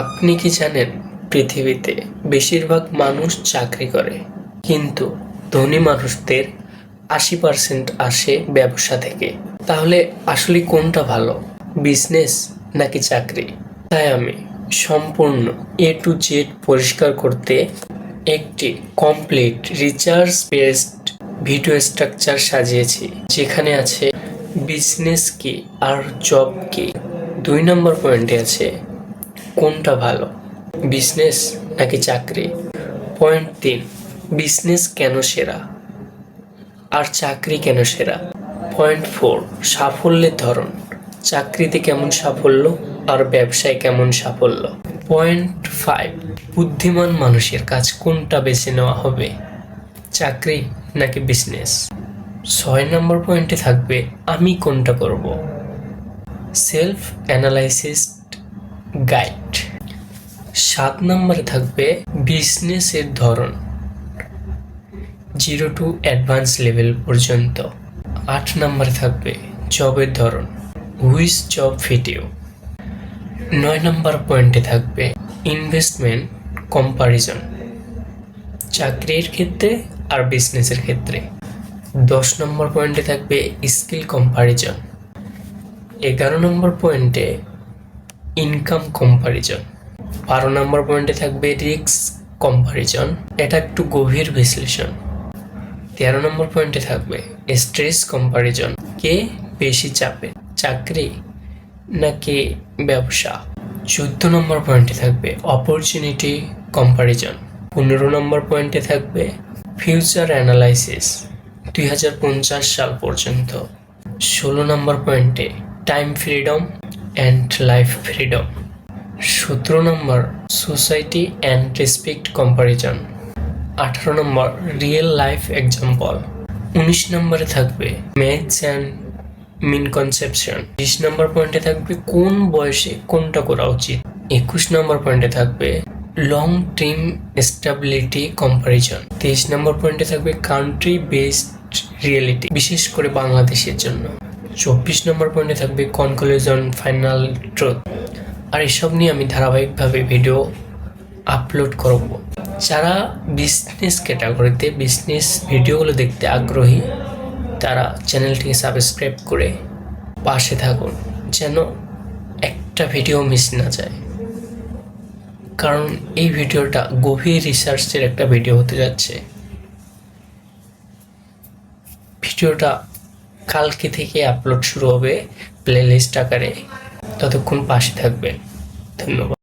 আপনি কি জানেন, পৃথিবীতে বেশিরভাগ মানুষ চাকরি করে, কিন্তু ধনী মানুষদের আশি পার্সেন্ট আসে ব্যবসা থেকে? তাহলে আসলে কোনটা ভালো বিজনেস নাকি চাকরি? তাই আমি সম্পূর্ণ এ টু জেড পরিষ্কার করতে একটি complete recharge based video structure সাজিয়েছি, যেখানে আছে বিজনেস কি আর জব কি। দুই নম্বর পয়েন্টে আছে কোনটা ভালো? বিজনেস নাকি চাকরি? পয়েন্ট তিন, বিজনেস কেন সেরা? আর চাকরি কেন সেরা? পয়েন্ট ফোর, সাফল্যের ধরন। চাকরিতে কেমন সাফল্য আর ব্যবসায় কেমন সাফল্য? পয়েন্ট ফাইভ, বুদ্ধিমান মানুষের কাজ কোনটা বেছে নেওয়া হবে? চাকরি নাকি বিজনেস? ছয় নম্বর পয়েন্টে থাকবে, আমি কোনটা করব? Self analysis guide. সাত নম্বরে থাকবে বিজনেসের ধরন। জিরো টু অ্যাডভান্স লেভেল পর্যন্ত। আট নম্বরে থাকবে জবের ধরন হুইস জব ভিডিও নয় নম্বর পয়েন্টে থাকবে ইনভেস্টমেন্ট কম্পারিজন চাকরির ক্ষেত্রে আর বিজনেসের ক্ষেত্রে। দশ নম্বর পয়েন্টে থাকবে স্কিল কম্পারিজন এগারো নম্বর পয়েন্টে ইনকাম কম্পারিজন বারো নম্বর পয়েন্টে থাকবে রিস্ক কম্পারিজন এটা একটু গভীর বিশ্লেষণ। তেরো নম্বর পয়েন্টে থাকবে স্ট্রেস কম্পারিজন কে বেশি চাপে, চাকরি নাকি ব্যবসা? চোদ্দ নম্বর পয়েন্টে থাকবে অপরচুনিটি কম্পারিজন পনেরো নম্বর পয়েন্টে থাকবে ফিউচার অ্যানালাইসিস দুই হাজার পঞ্চাশ সাল পর্যন্ত। ষোলো নম্বর পয়েন্টে time freedom and life freedom সতেরো নম্বর সোসাইটি অ্যান্ড রেসপেক্ট কম্পারিজন আঠারো নম্বর রিয়েল লাইফ এক্সাম্পল উনিশ নম্বরে থাকবে ম্যাথস অ্যান্ড মিন কনসেপশন বিশ নম্বর পয়েন্টে থাকবে কোন বয়সে কোনটা করা উচিত। একুশ নম্বর পয়েন্টে থাকবে লং টাইম স্টেবিলিটি কম্পারিজন তেইশ নম্বর পয়েন্টে থাকবে কান্ট্রি বেসড রিয়েলিটি বিশেষ করে বাংলাদেশের জন্য। চব্বিশ নম্বর পয়েন্টে থাকবে কনক্লুশন ফাইনাল ট্রুথ আর এসব নিয়ে আমি ধারাবাহিকভাবে ভিডিও আপলোড করব। যারা বিজনেস ক্যাটাগরিতে বিজনেস ভিডিওগুলো দেখতে আগ্রহী, তারা চ্যানেলটিকে সাবস্ক্রাইব করে পাশে থাকুন, যেন একটা ভিডিও মিস না যায়। কারণ এই ভিডিওটা গভীর রিসার্চের একটা ভিডিও হতে যাচ্ছে। ভিডিওটা কালকে থেকে আপলোড শুরু হবে প্লেলিস্ট আকারে। ততক্ষণ পাশে থাকবেন। ধন্যবাদ।